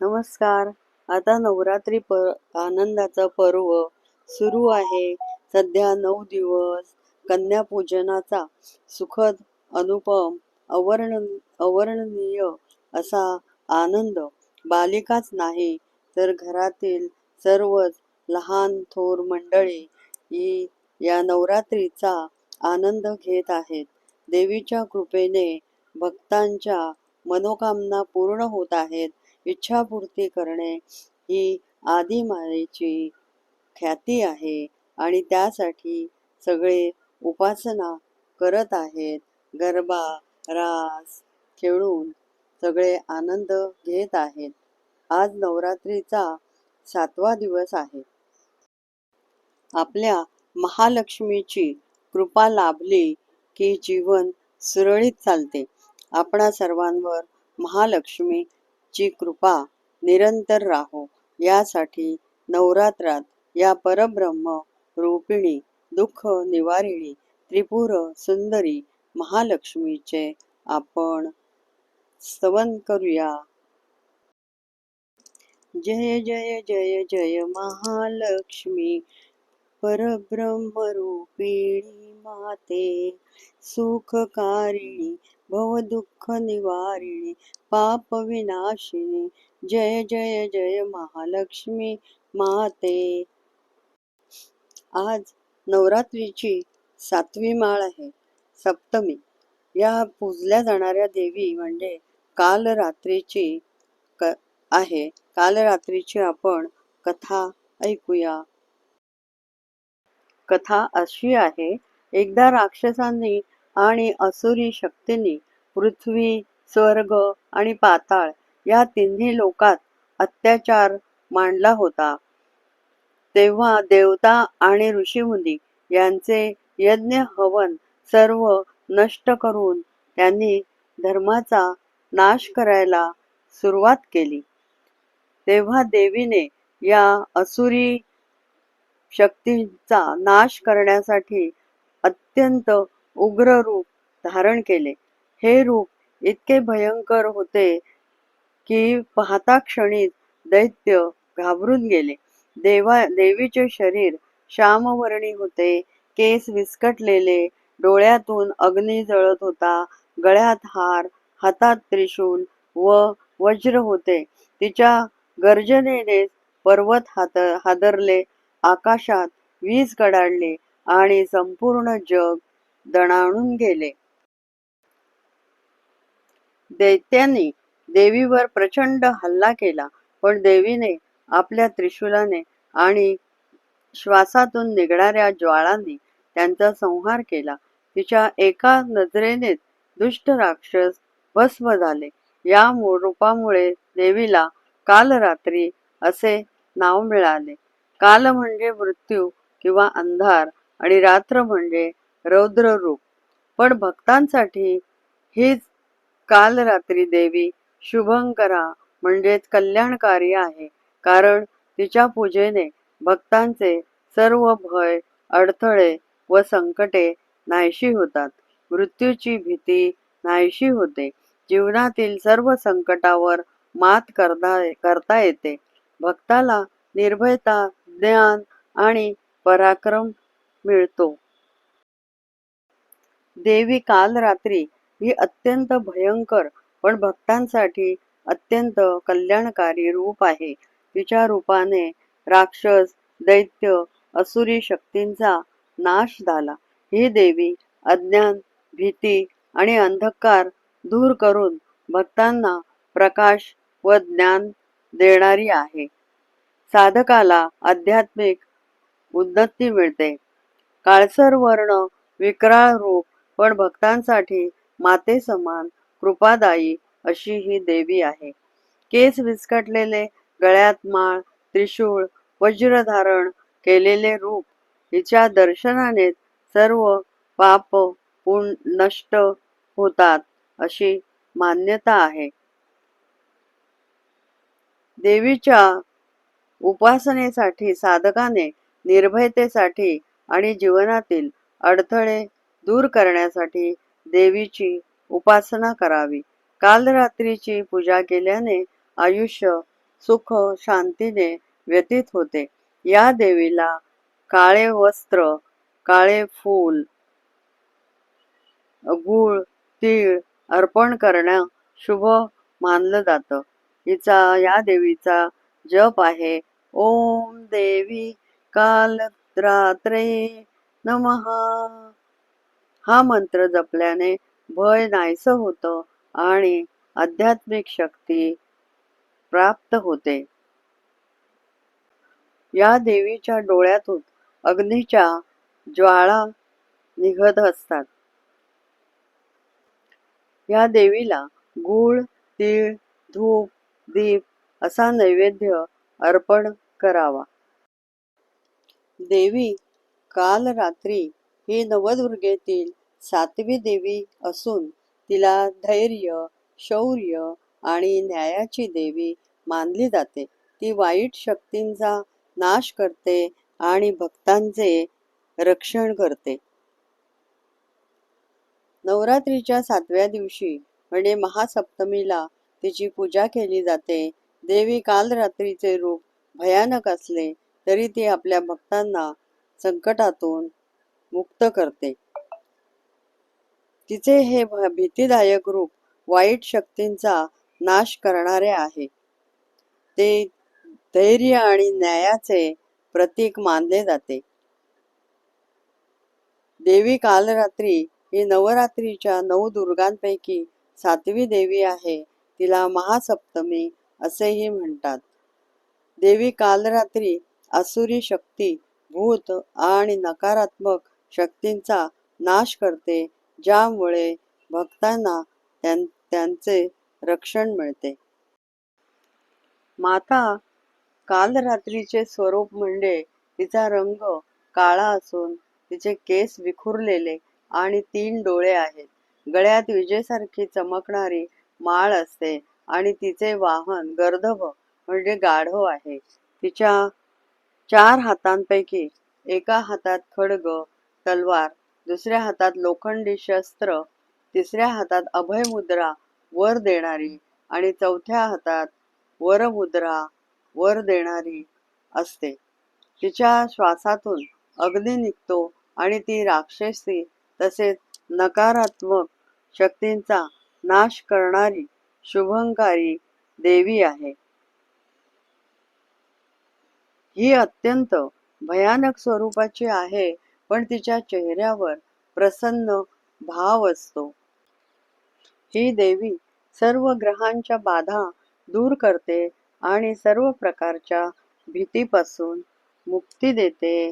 नमस्कार. आता नवरात्री प आनंदाचा पर्व सुरू आहे. सध्या नऊ दिवस कन्यापूजनाचा सुखद अनुपम अवर्ण अवर्णनीय असा आनंद बालिकाच नाही तर घरातील सर्वच लहान थोर मंडळी ही या नवरात्रीचा आनंद घेत आहेत. देवीच्या कृपेने भक्तांच्या मनोकामना पूर्ण होत आहेत. इच्छापूर्ती करणे ही आदिमायेची ख्याती आहे आणि त्यासाठी सगळे उपासना करत आहेत. गरबा रास खेळून सगळे आनंद घेत आहेत. आज नवरात्रीचा सातवा दिवस आहे. आपल्या महालक्ष्मीची कृपा लाभली की जीवन सुरळीत चालते. आपणा सर्वांवर महालक्ष्मी ची कृपा निरंतर राहो. यासाठी नवरात्रात या परब्रह्म रूपिणी दुःख निवारिणी त्रिपुर सुंदरी महालक्ष्मीचे आपण स्तवन करूया. जय जय जय जय महालक्ष्मी परब्रह्मरूपिणी माते सुखकारिणी भवदुःख निवारिणी पाप विनाशिनी जय जय जय महालक्ष्मी माते. आज नवरात्रीची सातवी माळ आहे सप्तमी. या पूजल्या जाणाऱ्या देवी म्हणजे काल रात्रीची क आहे. काल रात्रीची आपण कथा ऐकूया. कथा अशी आहे एकदा राक्षसांनी आणि असुरी शक्तींनी पृथ्वी स्वर्ग आणि पाताळ या तिन्ही लोकात अत्याचार मांडला होता. तेव्हा देवता आणि ऋषीमुनी यांचे यज्ञ हवन सर्व नष्ट करून त्यांनी धर्माचा नाश करायला सुरुवात केली. तेव्हा देवीने या असुरी शक्तींचा नाश करण्यासाठी अत्यंत उग्र रूप धारण केले. हे रूप इतके भयंकर होते की पाहता क्षणीच दैत्य घाबरून गेले. देवा देवीचे शरीर श्यामवर्णी होते. केस विस्कटलेले डोळ्यातून अग्नी जळत होता. गळ्यात हार हातात त्रिशूल व वज्र होते. तिच्या गर्जनेने पर्वत हात हादरले आकाशात वीज कडाडली आणि संपूर्ण जग दणाणून गेले. दैत्यांनी देवीवर प्रचंड हल्ला केला पण देवीने आपल्या त्रिशूलाने आणि श्वासातून निघणाऱ्या ज्वाळांनी त्यांचा संहार केला. तिच्या एका नजरेने दुष्ट राक्षस भस्म झाले. या रूपामुळे देवीला कालरात्री असे नाव मिळाले. काल म्हणजे मृत्यू किंवा अंधार आणि रात्र म्हणजे रौद्र रूप पण भक्तांसाठी हीच काल रात्री देवी शुभंकरा म्हणजेच कल्याणकारी आहे. कारण तिच्या पूजेने भक्तांचे सर्व भय अडथळे व संकटे नाहीशी होतात. मृत्यूची भीती नाहीशी होते. जीवनातील सर्व संकटावर मात करता करता येते. भक्ताला निर्भयता ज्ञान आणि पराक्रम मिळतो. देवी काल रात्री ही अत्यंत भयंकर पण भक्तांसाठी अत्यंत कल्याणकारी रूप आहे. तिच्या रूपाने राक्षस दैत्य असुरी शक्तींचा नाश झाला. ही देवी अज्ञान भीती आणि अंधकार दूर करून भक्तांना प्रकाश व ज्ञान देणारी आहे. साधकाला आध्यात्मिक उन्नती मिळते. काळसर वर्ण विक्राळ रूप पण भक्तांसाठी माते समान कृपादायी अशी ही देवी आहे. केस विस्कटलेले गळ्यात माळ त्रिशूळ वज्रधारण केलेले रूप हिच्या दर्शनाने सर्व पाप पुण नष्ट होतात अशी मान्यता आहे. देवीच्या उपासनेसाठी साधकाने निर्भयतेसाठी आणि जीवनातील अडथळे दूर करण्यासाठी देवीची उपासना करावी. काल रात्रीची पूजा केल्याने आयुष्य सुख शांतीने व्यतीत होते. या देवीला काळे वस्त्र काळे फूल गूळ तीळ अर्पण करणं शुभ मानलं जातं. हिचा या देवीचा जप आहे. ओम देवी काल रात्रे नमहा हा मंत्र जपल्याने भय नाहीसं होतं आणि आध्यात्मिक शक्ती प्राप्त होते. या देवीच्या डोळ्यातून अग्नीच्या ज्वाळा निघत असतात. या देवीला गूळ तीळ धूप दीप असा नैवेद्य अर्पण करावा. देवी काल रात्री ही नवदुर्गेतील सातवी देवी असून तिला धैर्य शौर्य आणि न्यायाची देवी मानली जाते. ती वाईट शक्तींचा नाश करते आणि भक्तांचे रक्षण करते. नवरात्रीच्या सातव्या दिवशी म्हणजे महासप्तमीला तिची पूजा केली जाते. देवी काल रात्रीचे रूप भयानक असले तरी ती आपल्या भक्तांना संकटातून मुक्त करते. तिचे हे भ- भीतीदायक रूप वाईट शक्तींचा नाश करणारे आहे. ते धैर्य आणि न्यायाचे प्रतीक मानले जाते. देवी कालरात्री ही नवरात्रीच्या नऊ दुर्गांपैकी सातवी देवी आहे. तिला महासप्तमी असेही म्हणतात. देवी कालरात्री असुरी शक्ती भूत आणि नकारात्मक शक्तींचा नाश करते ज्यामुळे भक्तांना त्यां- त्यांचे रक्षण मिळते. माता कालरात्रीचे स्वरूप म्हणजे तिचा रंग काळा असून तिचे केस विखुरलेले आणि तीन डोळे आहेत. गळ्यात विजेसारखी चमकणारी माळ असते आणि तिचे वाहन गर्दभ म्हणजे गाढव आहे. तिच्या चार हातांपैकी एका हातात खडग तलवार दुसऱ्या हातात लोखंडी शस्त्र तिसऱ्या हातात अभय मुद्रा वर देणारी आणि चौथ्या हातात वरमुद्रा वर देणारी असते. तिच्या श्वासातून अग्नी निघतो आणि ती राक्षसी तसेच नकारात्मक शक्तींचा नाश करणारी शुभंकारी देवी आहे. ही अत्यंत भयानक स्वरूपाची आहे पण तिच्या चेहऱ्यावर प्रसन्न भाव असतो. ही देवी सर्व ग्रहांच्या बाधा दूर करते आणि सर्व प्रकारच्या भीतीपासून मुक्ती देते.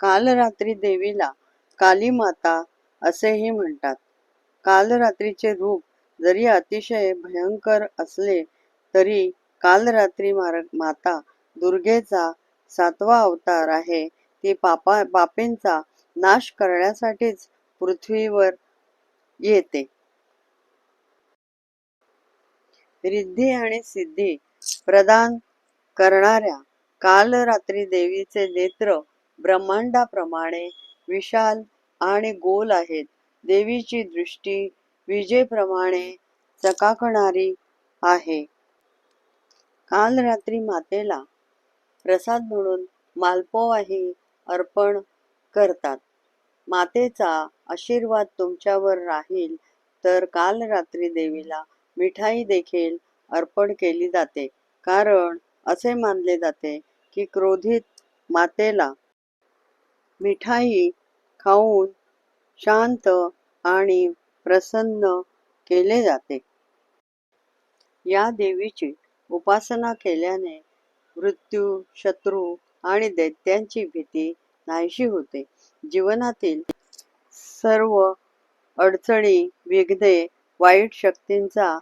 कालरात्री देवीला काली माता असेही म्हणतात. कालरात्रीचे रूप जरी अतिशय भयंकर असले तरी कालरात्री मार माता दुर्गेचा सातवा अवतार आहे ती पापा पापेंचा नाश करण्यासाठीच पृथ्वीवर येते. रिद्धी आणि सिद्धी प्रदान करणाऱ्या कालरात्री देवीचे नेत्र ब्रह्मांडाप्रमाणे विशाल आणि गोल आहेत. देवीची दृष्टी विजेप्रमाणे चकाकणारी आहे. काल रात्री मातेला प्रसाद म्हणून मालपोवाही अर्पण करतात. मातेचा आशीर्वाद तुमच्यावर राहील तर काल रात्री देवीला मिठाई देखील अर्पण केली जाते. कारण असे मानले जाते की क्रोधित मातेला मिठाई खाऊन शांत आणि प्रसन्न केले जाते. या देवीची उपासना केल्याने मृत्यू शत्रू आणि दैत्यांची भीती नाहीशी होते. जीवनातील सर्व अडचणी विघ्ने वाईट शक्तींचा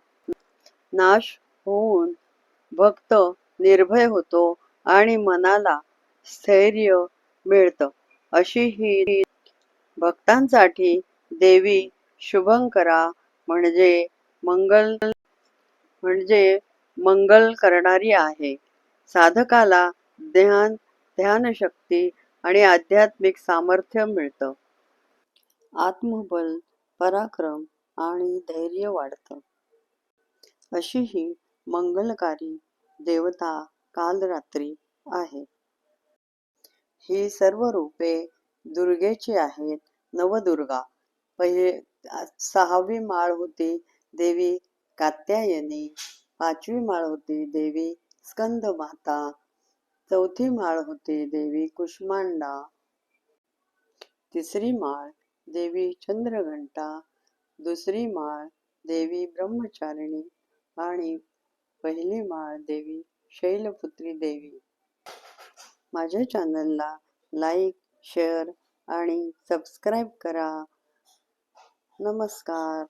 नाश होऊन भक्त निर्भय होतो आणि मनाला स्थैर्य मिळतं. अशी ही भक्तांसाठी देवी शुभंकरा म्हणजे मंगल म्हणजे मंगल करणारी आहे. साधकाला ध्यान ध्यानशक्ती आणि आध्यात्मिक सामर्थ्य मिळतं. आत्मबल पराक्रम आणि धैर्य वाढतं. अशी ही मंगलकारी देवता कालरात्री आहे. ही सर्व रूपे दुर्गेची आहेत. नवदुर्गा पहिले सहावी माळ होती देवी कात्यायनी पाचवी माळ होती देवी स्कंद माता चौथी माळ होती देवी कुष्मांडा. तिसरी माळ देवी चंद्रघंटा. दुसरी माळ देवी ब्रह्मचारिणी. आणि पहिली माळ देवी शैलपुत्री देवी. माझ्या चॅनलला लाईक शेअर आणि सबस्क्राईब करा. नमस्कार.